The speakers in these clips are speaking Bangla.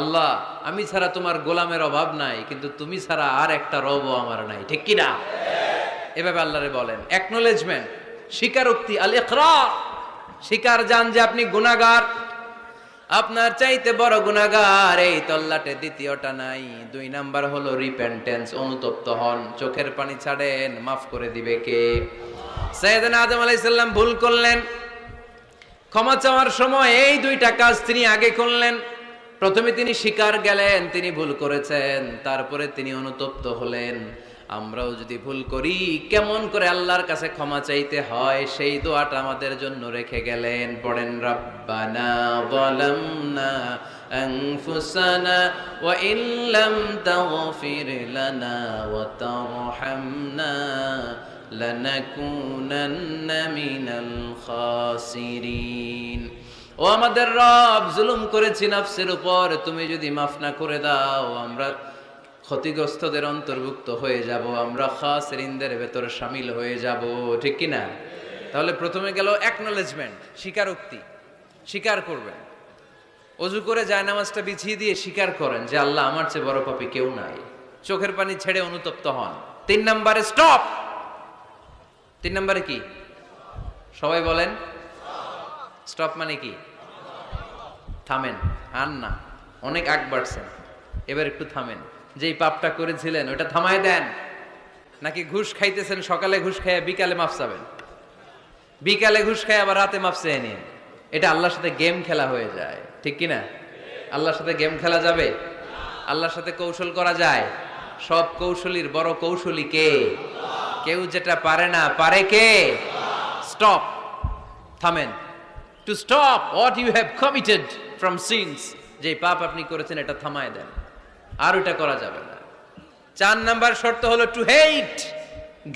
আল্লাহ, আমি ছাড়া তোমার গোলামের অভাব নাই, কিন্তু তুমি ছাড়া আর একটা রবও আমার নাই। ঠিক কি না? এভাবে আল্লাহরে বলেন। অ্যাকনোলেজমেন্ট স্বীকারোক্তি আল ইকরার স্বীকার জান যে আপনি গুনাহগার। আপনার চাইতে বড় গুনাহগার এই তল্লাটে দ্বিতীয়টা নাই। দুই নাম্বার হলো রিপেন্টেন্স অনুতপ্ত হন। চোখের পানি ছাড়েন, মাফ করে দিবে কে? সৈয়দনা আদম আলাইহিস সালাম ভুল করলেন। ক্ষমা চাওয়ার সময় এই দুইটা কাজ তিনি আগে করলেন। প্রথমে তিনি স্বীকার গেলেন তিনি ভুল করেছেন তারপরে তিনি অনুতপ্ত হলেন আমরাও যদি ভুল করি কেমন করে আল্লাহর কাছে ক্ষমা চাইতে হয় সেই দোয়াটা আমাদের জন্য রেখে গেলেন পড়েন রব্বানা বলমনা أنفسنا وإن لم تغفر لنا وترحمنا لنكونن من الخاسرين ও আমাদের রব, জুলুম করেছি নাফসের উপর, তুমি যদি মাফ না করে দাও, আমরা ক্ষতিগ্রস্তদের অন্তর্ভুক্ত হয়ে যাব, আমরা খাসরিনদের ভেতরে সামিল হয়ে যাব, ঠিক কি না তাহলে প্রথমে গেল অ্যাকনোলেজমেন্ট স্বীকারোক্তি, স্বীকার করবেন। অজু করে জায়নামাজটা বিছিয়ে দিয়ে স্বীকার করেন যে আল্লাহ আমার চেয়ে বড় পাপি কেউ নাই। চোখের পানি ছেড়ে অনুতপ্ত হন। তিন নম্বরে স্টপ তিন নম্বরে কি? সবাই বলেন স্টপ মানে কি? থামেন। আর না, অনেক আগ বাড়ছেন। এবার একটু থামেন। যেই পাপটা করেছিলেন, ওটা থামায় দেন। নাকি ঘুষ খাইতেছেন, সকালে ঘুষ খাইয়া বিকালে মাফ চাবেন? বিকালে ঘুষ খাই আবার রাতে মাফ চেয়ে নিন এটা আল্লাহর সাথে গেম খেলা হয়ে যায়। ঠিক কি না আল্লাহর সাথে গেম খেলা যাবে? আল্লাহর সাথে কৌশল করা যায়? সব কৌশলীর বড় কৌশলী কে? কেউ যেটা পারে না, পারে কে? স্টপ থামেন। To stop what you have committed from sins যে পাপ আপনি করেছেন, এটা থামায় দেন। আর ওটা করা যাবে না। চার নাম্বার শর্ত হলো টু হেইট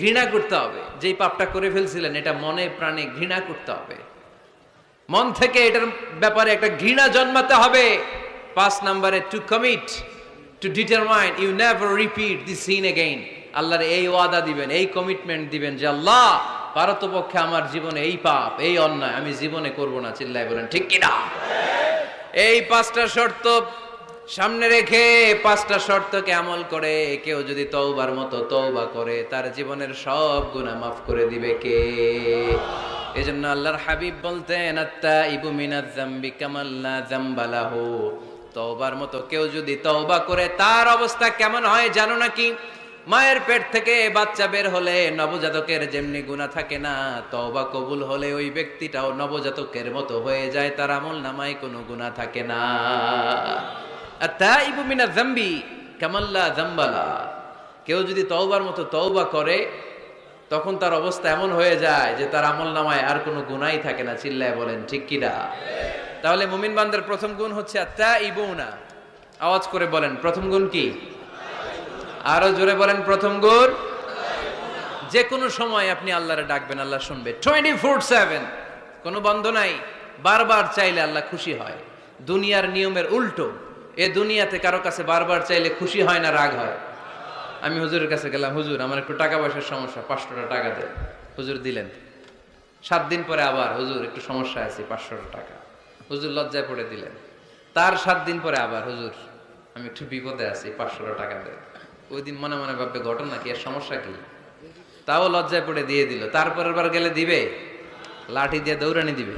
ঘৃণা করতে হবে। যেই পাপটা করে ফেলছিলেন, এটা মনে প্রাণে ঘৃণা করতে হবে। মন থেকে এটার ব্যাপারে একটা ঘৃণা জন্মাতে হবে। পাঁচ নাম্বারে to commit to determine you never repeat the sin again আল্লাহর এই ওয়াদা দিবেন, এই কমিটমেন্ট দিবেন যে, আল্লাহ পারতপক্ষে আমার জীবনে এই পাপ, এই অন্যায় আমি জীবনে করব না চিল্লাই বলেন, ঠিক কিনা? এই পাঁচটা শর্ত সামনে রেখে পাঁচটা শর্তকে আমল করে। কেউ যদি তওবার মতো তওবা করে, তার জীবনের সব গুনাহ মাফ করে দিবে কে? এজন্য আল্লাহর হাবিব বলতেন আত্তা ইবু মিনাজ জাম্বি কামাল্লা জাম্বালাহু তওবার মতো কেউ যদি তওবা করে, তার অবস্থা কেমন হয় জানো নাকি? মায়ের পেট থেকে বাচ্চা বের হলে নবজাতকের যেমনি গুণা থাকে না, তওবা কবুল হলে ওই ব্যক্তিটাও নবজাতকের মতো হয়ে যায়, তার আমল নামায় কোনো গুণা থাকে না। আত্তাইবু মিনা জাম্বি কামাল্লা জাম্বালা কেউ যদি তওবার মতো তওবা করে, তখন তার অবস্থা এমন হয়ে যায় যে তার আমল নামায় আর কোনো গুণাই থাকে না, চিল্লায় বলেন, ঠিক কিনা তাহলে মুমিন বান্দার প্রথম গুণ হচ্ছে আত্মা ইবুনা আওয়াজ করে বলেন, প্রথম গুণ কি? আরও জোরে বলেন প্রথম গুণ যে কোনো সময় আপনি আল্লাহরে ডাকবেন, আল্লাহ শুনবে। টোয়েন্টি ফোর সেভেন কোনো বন্ধ নাই। বারবার চাইলে আল্লাহ খুশি হয়। দুনিয়ার নিয়মের উল্টো। এ দুনিয়াতে কারও কাছে বারবার চাইলে খুশি হয় না, রাগ হয়। আমি হুজুরের কাছে গেলাম, হুজুর, আমার একটু টাকা পয়সার সমস্যা, পাঁচশোটা টাকা দেয় হুজুর দিলেন। সাত দিন পরে আবার, হুজুর, একটু সমস্যা আছে, পাঁচশোটা টাকা। হুজুর লজ্জায় পড়ে দিলেন। তার সাত দিন পরে আবার, হুজুর, আমি একটু বিপদে আছি, পাঁচশোটা টাকা দেন। ওই দিন মনে মনে ভাববে, ঘটনা কি? আর সমস্যা কি? তাও লজ্জায় পড়ে দিয়ে দিল। তারপরের বার গেলে দিবে? লাঠি দিয়ে দৌড়ানি দিবে?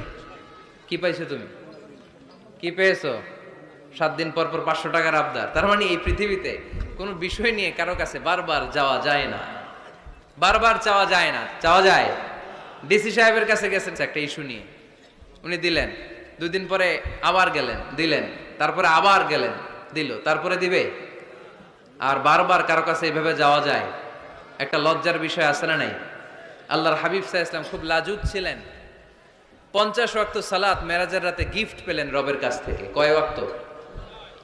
কি পাইছো তুমি? কি পেয়েছ? সাত দিন পর পর পাঁচশো টাকার আবদার। তার মানে এই পৃথিবীতে কোনো বিষয় নিয়ে কারও কাছে বারবার যাওয়া যায় না। বারবার চাওয়া যায় না। চাওয়া যায়? ডিসি সাহেবের কাছে গেছেন একটা ইস্যু নিয়ে। উনি দিলেন। দুদিন পরে আবার গেলেন। দিলেন। তারপরে আবার গেলেন। দিল। তারপরে দিবে? আর বারবার কারও কাছে এভাবে যাওয়া যায়, একটা লজ্জার বিষয় আছে না নাই? আল্লাহর হাবিব সাহা ইসলাম খুব লাজুদ ছিলেন। পঞ্চাশ ওয়াক্ত সালাত মেরাজের রাতে গিফট পেলেন রবের কাছ থেকে। কয় ওয়াক্ত?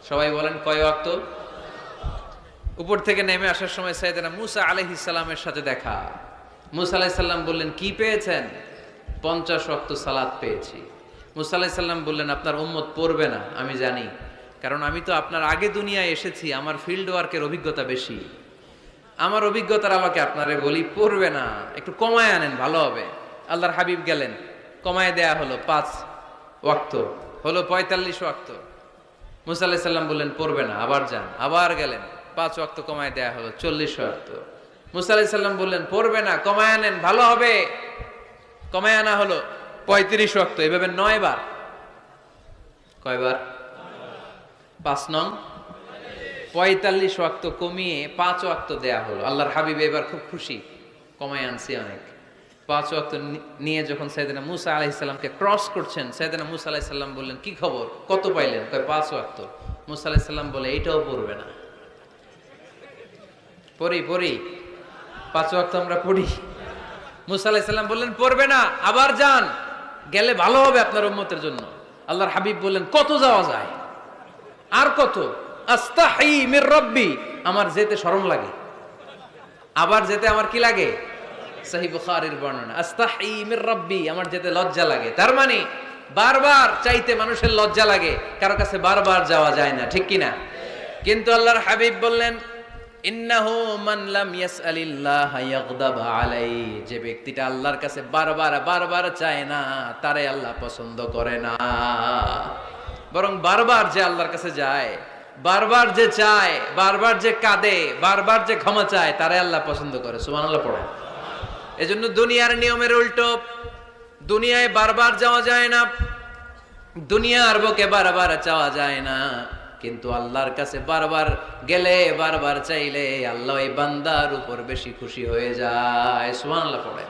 সবাই বলেন কয় ওয়াক্ত? উপর থেকে নেমে আসার সময় সাইদানা মুসা আলাইহিস সালামের সাথে দেখা। মুসা আলাইহিস সাল্লাম বললেন, কি পেয়েছেন? পঞ্চাশ ওয়াক্ত সালাত পেয়েছি। মুসা আলাইহিস সাল্লাম বললেন, আপনার উম্মত পড়বে না, আমি জানি। কারণ আমি তো আপনার আগে দুনিয়ায় এসেছি, আমার ফিল্ড ওয়ার্কের অভিজ্ঞতা বেশি। আমার অভিজ্ঞতার আমাকে আপনারে বলি, পড়বে না, একটু কমায় আনেন, ভালো হবে। আল্লাহর হাবিব গেলেন, কমায় দেয়া হলো পাঁচ ওয়াক্ত, হলো পঁয়তাল্লিশ ওয়াক্ত। মুসা আলাহি সাল্লাম বললেন, পড়বে না, আবার যান। আবার গেলেন, পাঁচ ওয়াক্ত কমায় দেয়া হলো, চল্লিশ ওয়াক্ত। মুসা আলাহি সাল্লাম বললেন, পড়বে না, কমায় আনেন, ভালো হবে। কমায় আনা হলো পঁয়ত্রিশ ওয়াক্ত, এভাবে নয় বার কয়বার? পাঁচ নং। পঁয়তাল্লিশ ওয়াক্ত কমিয়ে পাঁচ ওয়াক্ত দেয়া হলো। আল্লাহর হাবিব এবার খুব খুশি। কমায় আনছি অনেক। পাঁচ ওয়াক্ত নিয়ে যখন সাইদানা মুসা আলাইসাল্লামকে ক্রস করছেন সাইদানা মুসা আলাইসাল্লাম বললেন, কি খবর? কত পাইলেন? কয়, পাঁচ ওয়াক্ত। মুসা আলাইসাল্লাম বলে, এইটাও পড়বে না। পড়ি পড়ি। পাঁচ ওয়াক্ত আমরা পড়ি। মুসা আলাইসাল্লাম বললেন, পড়বে না, আবার যান। গেলে ভালো হবে আপনার উম্মতের জন্য। আল্লাহর হাবিব বললেন, কত যাওয়া যায়? আর কত? আস্তাহি মির রব্বি। আমার যেতে শরম লাগে। আবার যেতে আমার কি লাগে? আমার যেতে লজ্জা লাগে। তার মানে বারবার চাইতে মানুষের লজ্জা লাগে। কারও কাছে বারবার যাওয়া যায় না, ঠিক কি না কিন্তু আল্লাহর হাবিব বললেন, ইন্নাহু মান লাম ইয়াসআলিল্লাহ ইয়াগদাব আলাই যে ব্যক্তিটা আল্লাহর কাছে বারবার বারবার চায় না, তারে আল্লাহ পছন্দ করে না। বরং বারবার যে আল্লাহর কাছে যায়, বারবার যে চায়, বারবার যে কাঁদে, বারবার যে ক্ষমা চায় তারে আল্লাহ পছন্দ করে। সুবহানাল্লাহ, পড়ে। এজন্য দুনিয়ার নিয়মের উল্টো। দুনিয়ায় বারবার যাওয়া যায় না। দুনিয়ার বুকে বারবার চাওয়া যায় না। কিন্তু আল্লাহর কাছে বারবার গেলে, বারবার চাইলে আল্লাহ এই বান্দার উপর বেশি খুশি হয়ে যায়। সুবহানাল্লাহ, পড়ে।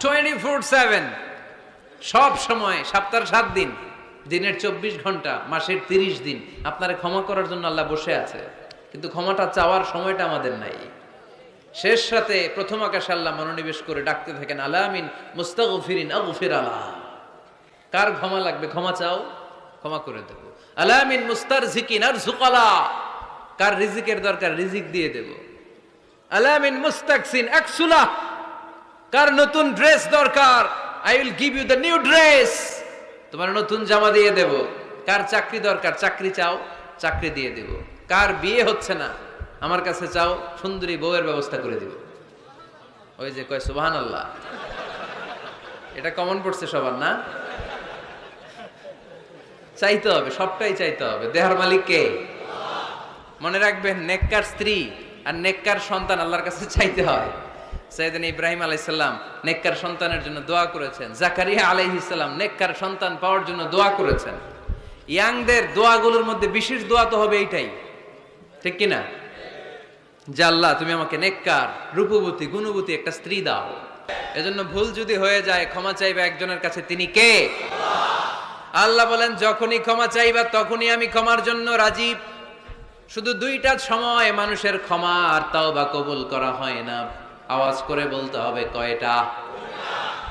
টোয়েন্টি ফোর সেভেন সব সময়, সপ্তাহের সাত দিন। দিনের চব্বিশ ঘণ্টা, মাসের তিরিশ দিন। আপনারা ক্ষমা করার জন্য আল্লাহ বসে আছে। কিন্তু ক্ষমাটা চাওয়ার সময়টা আমাদের নাই। শেষ রাতে প্রথম আকাশে আল্লাহ মনোনিবেশ করে ডাকতে থাকেন, আলামিন, মুস্তাগফিরিন, আগফির আলা। কার ক্ষমা লাগবে? ক্ষমা চাও? ক্ষমা করে দেব। আলামিন মুস্তার ঝিকিন আর ঝুকালা কার রিজিকের দরকার? রিজিক দিয়ে দেব। আলামিন, মুস্তাকসিন, একসুলা। কার নতুন ড্রেস দরকার? I will give you the new dress. তোমার নতুন জামা দিয়ে দেব। কার চাকরি দরকার? চাকরি চাও, চাকরি দিয়ে দেব। কার বিয়ে হচ্ছে না, আমার কাছে চাও, সুন্দরী বউয়ের ব্যবস্থা করে দিব। ওই যে কয় সুবহান আল্লাহ এটা কমন পড়ছে সবার, না? চাইতে হবে, সবটাই চাইতে হবে। দেহার মালিক কে? মনে রাখবেন, নেককার স্ত্রী আর নেককার সন্তান আল্লাহর কাছে চাইতে হয়। সাইদিন ইব্রাহিম আলাইসাল্লাম নেককার সন্তানের জন্য দোয়া করেছেন। জাকারিয়া আলাইহিসাল্লাম নেককার সন্তান পাওয়ার জন্য দোয়া করেছেন। ইয়াংদের দোয়াগুলোর মধ্যে বিশেষ দোয়া তো হবে এইটাই। ঠিক কিনা? যে আল্লাহ, তুমি আমাকে নেককার, রূপবতী, গুণবতী একটা স্ত্রী দাও। এজন্য ভুল যদি হয়ে যায়, ক্ষমা চাইবে একজনের কাছে, তিনি কে? আল্লাহ বলেন, যখনই ক্ষমা চাইবা, তখনই আমি ক্ষমার জন্য রাজি। শুধু দুইটা সময় মানুষের ক্ষমা আর তাও বা কবুল করা হয় না। আওয়াজ করে বলতে হবে কয়টা?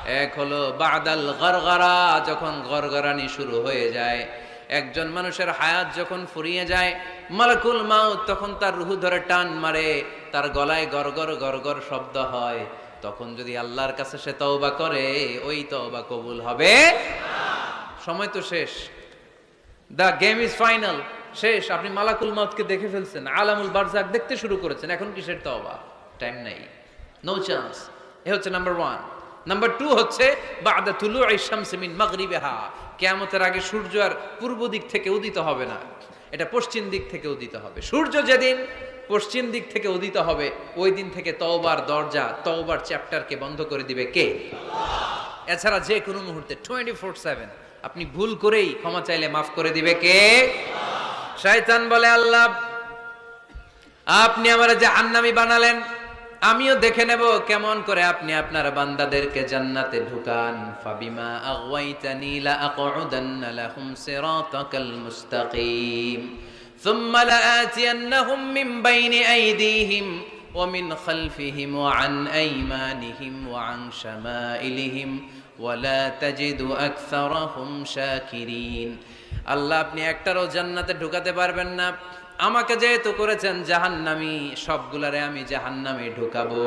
এক হলো বাদাল গরগরা, যখন গরগরানি শুরু হয়ে যায়। একজন মানুষের হায়াত যখন ফুরিয়ে যায়, মালাকুল মাউত তখন তার রুহু ধরে টান মারে, তার গলায় গরগর গরগর শব্দ হয়। তখন যদি আল্লাহর কাছে সে তওবা করে, ওই তওবা কবুল হবে সময় তো শেষ। The game is final. শেষ। আপনি মালাকুল মাউতকে দেখে ফেলছেন। আলামুল বারজাক দেখতে শুরু করেছেন। এখন কিসের তওবা? টাইম নাই। নো চান্স এ হচ্ছে নাম্বার ওয়ান নাম্বার টু হচ্ছে, বাদা তুলু শামসি মিন মাগরিবিহা। কিয়ামতের আগে সূর্য আর পূর্ব দিক থেকে উদিত হবে না। এটা পশ্চিম দিক থেকে উদিত হবে। সূর্য যেদিন পশ্চিম দিক থেকে উদিত হবে, ওই দিন থেকে তওবার দরজা, তওবার চ্যাপ্টারকে বন্ধ করে দিবে কে? এছাড়া যে কোনো মুহূর্তে টোয়েন্টি ফোর সেভেন আপনি ভুল করেই ক্ষমা চাইলে মাফ করে দিবে কে? শয়তান বলে, আল্লাহ, আপনি আমার যে আন্নামি বানালেন। আমিও দেখে নেব কেমন করে আপনি আপনার বান্দাদেরকে জান্নাতে ঢুকান ফাবিমা আগাইতানি লা আকুদান্না লাহুম সিরাতাকাল মুস্তাকিম ثم لآتينهم من بين أيديهم ومن خلفهم وعن أيمانهم وعن شمائلهم ولا تجد أكثرهم شاكرين আল্লাহ আপনি একটারও জান্নাতে ঢুকাতে পারবেন না আমাকে যেহেতু করেছেন জাহান্নামি, সবগুলারে আমি জাহান্নামে ঢুকাবো।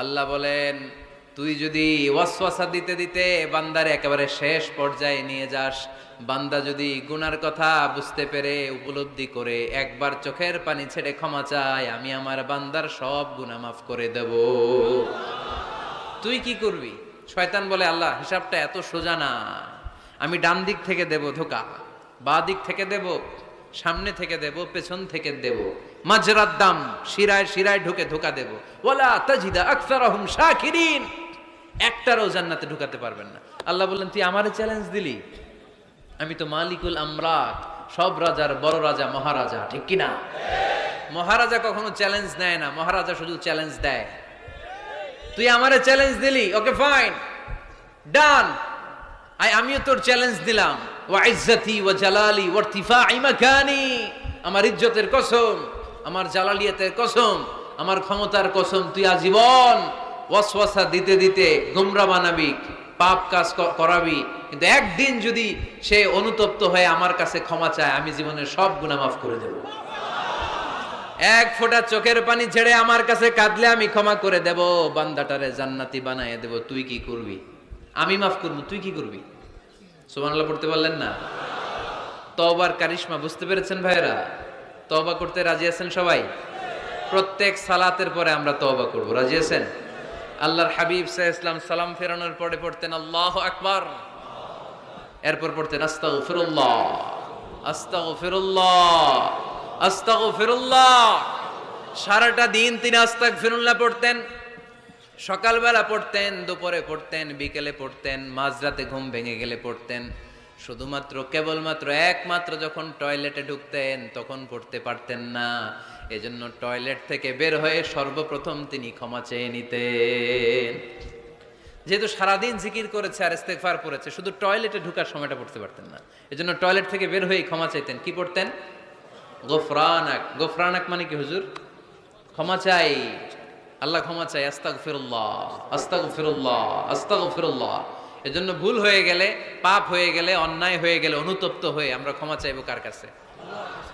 আল্লাহ বলেন, তুই যদি ওয়াসওয়াসা দিতে দিতে বান্দার একেবারে শেষ পর্যায়ে নিয়ে যাস, বান্দা যদি গুনার কথা বুঝতে পেরে উপলব্ধি করে একবার চোখের পানি ছেড়ে ক্ষমা চায়, আমি আমার বান্দার সব গুনাহ মাফ করে দেব। তুই কি করবি? শয়তান বলে, আল্লাহ, হিসাবটা এত সোজা না। আমি ডান দিক থেকে দেব ধোকা, বা দিক থেকে দেব সামনে থেকে দেব, পেছন থেকে দেব। মাজরার দাম শিরায় শিরায় ঢুকে ঢোকা দেব। ওলা তাজিদা আকসারহুম শাকিরিন। একটারও জান্নাতে ঢুকাতে পারবেন না। আল্লাহ বললেন, তুই আমারে চ্যালেঞ্জ দিলি। আমি তো মালিকুল আমরাত, সব রাজার বড় রাজা, মহারাজা, ঠিক কি না মহারাজা কখনো চ্যালেঞ্জ নেয় না, মহারাজা শুধু চ্যালেঞ্জ দেয়। তুই আমারে চ্যালেঞ্জ দিলি? ওকে ফাইন ডান আই, আমিও তোর চ্যালেঞ্জ দিলাম। ওয়া ইজ্জতি ওয়া জালালি ওয়া ইরতিফাই মাকানি। আমার ইজ্জতের কসম, আমার জালালিয়াতের কসম, আমার ক্ষমতার কসম, তুই আজীবন ওয়াসওয়াসা দিতে দিতে গুমরা বানাবি, পাপ কাজ করাবি। কিন্তু একদিন যদি সে অনুতপ্ত হয়ে আমার কাছে ক্ষমা চায়, আমি জীবনের সব গুনাহ মাফ করে দেব। এক ফোঁটা চোখের পানি ছেড়ে আমার কাছে কাঁদলে আমি ক্ষমা করে দেব। বান্দাটারে জান্নাতি বানায় দেব। তুই কি করবি? আমি মাফ করব, তুই কি করবি? সুবহানাল্লাহ, পড়তে পারলেন না? তওবার কারিশমা, বুঝতে পেরেছেন ভাইরা তওবা করতে রাজি আছেন সবাই? প্রত্যেক সালাতের পরে আমরা তওবা করব, রাজি আছেন? আল্লাহর হাবিব সাহ ইসলাম সালাম ফেরানোর পরে পড়তেন, আল্লাহ আকবার। এরপর পড়তেন, আস্তাগফিরুল্লাহ। আস্তাগফিরুল্লাহ। আস্তাগফিরুল্লাহ। সারাটা দিন তিনি আস্তাগফিরুল্লাহ পড়তেন। সকালবেলা পড়তেন, দুপুরে পড়তেন, বিকেলে পড়তেন, মাঝরাতে ঘুম ভেঙে গেলে পড়তেন। শুধুমাত্র, কেবলমাত্র একমাত্র যখন টয়লেটে ঢুকতেন, তখন পড়তে পারতেন না। এজন্য টয়লেট থেকে বের হয়ে সর্বপ্রথম তিনি ক্ষমা চেয়ে নিতেন। যেহেতু সারাদিন জিকির করেছে আর ইস্তেগফার করেছে শুধু টয়লেটে ঢুকার সময়টা পড়তে পারতেন না। এজন্য টয়লেট থেকে বের হয়ে ক্ষমা চাইতেন। কি পড়তেন? গোফরানাক। গোফরানাক মানে কি হুজুর? ক্ষমা চাই। আল্লাহ ক্ষমা চাই আস্তাক ফিরুল্লাহ আস্তাক ফিরুল্লাহ আস্তাক ফিরুল্লাহ এজন্য ভুল হয়ে গেলে, পাপ হয়ে গেলে, অন্যায় হয়ে গেলে, অনুতপ্ত হয়ে আমরা ক্ষমা চাইব কার কাছে?